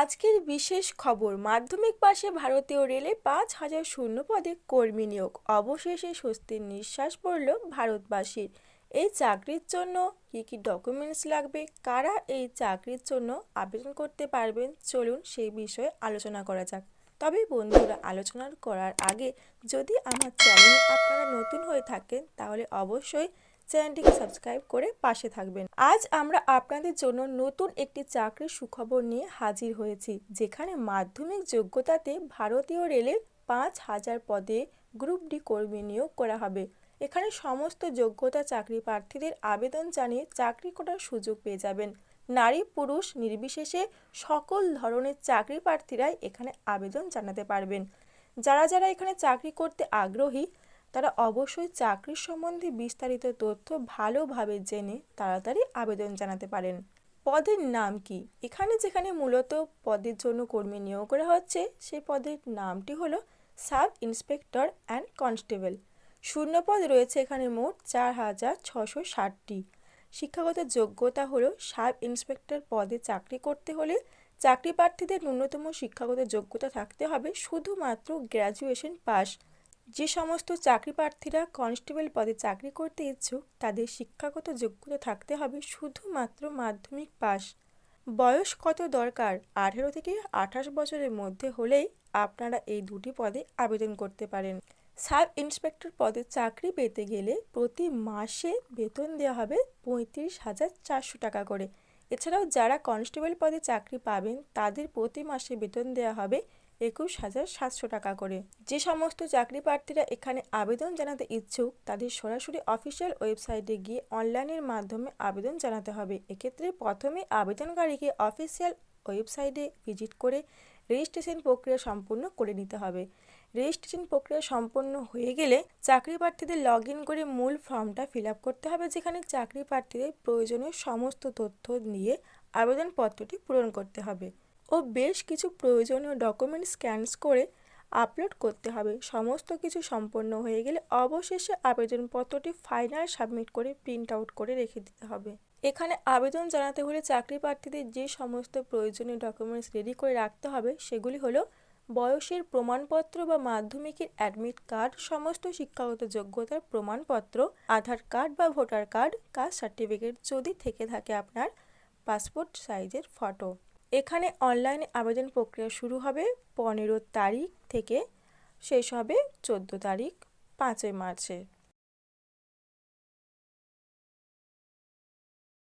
আজকের বিশেষ খবর, মাধ্যমিক পাশে ভারতীয় রেলে পাঁচ হাজার শূন্য পদে কর্মী নিয়োগ। অবশেষে স্বস্তির নিঃশ্বাস পড়ল ভারতবাসীর। এই চাকরির জন্য কী কী ডকুমেন্টস লাগবে? কারা এই চাকরির জন্য আবেদন করতে পারবেন? চলুন সেই বিষয়ে আলোচনা করা যাক। তবে বন্ধুরা, আলোচনা করার আগে যদি আমার চ্যানেল আপনারা নতুন হয়ে থাকেন, তাহলে অবশ্যই চ্যানেলটিকে সাবস্ক্রাইব করে পাশে থাকবেন। আজ আমরা আপনাদের জন্য নতুন একটি চাকরির সুখবর নিয়ে হাজির হয়েছি, যেখানে মাধ্যমিক যোগ্যতাতে ভারতীয় রেলের পাঁচ হাজার পদে গ্রুপ ডি কর্মী নিয়োগ করা হবে। এখানে সমস্ত যোগ্যতা চাকরি প্রার্থীদের আবেদন জানিয়ে চাকরি করার সুযোগ পেয়ে যাবেন। নারী পুরুষ নির্বিশেষে সকল ধরনের চাকরি প্রার্থীরাই এখানে আবেদন জানাতে পারবেন। যারা যারা এখানে চাকরি করতে আগ্রহী তারা অবশ্যই চাকরির সম্বন্ধে বিস্তারিত তথ্য ভালোভাবে জেনে তাড়াতাড়ি আবেদন জানাতে পারেন। পদের নাম কি? এখানে যেখানে মূলত পদের জন্য কর্মী নিয়োগ করা হচ্ছে, সেই পদের নামটি হলো সাব ইন্সপেক্টর অ্যান্ড কনস্টেবল। শূন্যপদ রয়েছে এখানে মোট চার হাজার ছশো ষাটটি। শিক্ষাগত যোগ্যতা হলো সাব ইন্সপেক্টর পদে চাকরি করতে হলে চাকরি প্রার্থীদের ন্যূনতম শিক্ষাগত যোগ্যতা থাকতে হবে, শুধুমাত্র গ্র্যাজুয়েশন পাস। যে সমস্ত চাকরি প্রার্থীরা কনস্টেবল পদে চাকরি করতে ইচ্ছুক, তাদের শিক্ষাগত যোগ্যতা থাকতে হবে শুধুমাত্র মাধ্যমিক পাস বয়স কত দরকার? আঠেরো থেকে আঠাশ বছরের মধ্যে হলেই আপনারা এই দুটি পদে আবেদন করতে পারেন। সাব ইন্সপেক্টর পদে চাকরি পেতে গেলে প্রতি মাসে বেতন দেওয়া হবে পঁয়ত্রিশ হাজার চারশো টাকা করে। এছাড়াও যারা কনস্টেবল পদে চাকরি পাবেন, তাদের প্রতি মাসে বেতন দেওয়া হবে একুশ হাজার সাতশো টাকা করে। যে সমস্ত চাকরি প্রার্থীরা এখানে আবেদন জানাতে ইচ্ছুক, তাদের সরাসরি অফিসিয়াল ওয়েবসাইটে গিয়ে অনলাইনের মাধ্যমে আবেদন জানাতে হবে। এক্ষেত্রে প্রথমে আবেদনকারীকে অফিসিয়াল ওয়েবসাইটে ভিজিট করে রেজিস্ট্রেশন প্রক্রিয়া সম্পূর্ণ করে নিতে হবে। রেজিস্ট্রেশন প্রক্রিয়া সম্পন্ন হয়ে গেলে চাকরি প্রার্থীদের লগ করে মূল ফর্মটা ফিল করতে হবে, যেখানে চাকরি প্রার্থীদের প্রয়োজনীয় সমস্ত তথ্য নিয়ে আবেদনপত্রটি পূরণ করতে হবে। ও বেশ কিছু প্রয়োজনীয় ডকুমেন্ট স্ক্যানস করে আপলোড করতে হবে। সমস্ত কিছু সম্পন্ন হয়ে গেলে অবশেষে আবেদনপত্রটি ফাইনাল সাবমিট করে প্রিন্ট আউট করে রেখে দিতে হবে। এখানে আবেদন জানাতে হলে চাকরি প্রার্থীদের যে সমস্ত প্রয়োজনীয় ডকুমেন্টস রেডি করে রাখতে হবে, সেগুলি হলো বয়সের প্রমাণপত্র বা মাধ্যমিকের অ্যাডমিট কার্ড, সমস্ত শিক্ষাগত যোগ্যতার প্রমাণপত্র, আধার কার্ড বা ভোটার কার্ড, কাস্ট সার্টিফিকেট যদি থেকে থাকে আপনার পাসপোর্ট সাইজের ফটো। এখানে অনলাইনে আবেদন প্রক্রিয়া শুরু হবে পনেরো তারিখ থেকে শেষ হবে চোদ্দ তারিখ, পাঁচই মার্চে।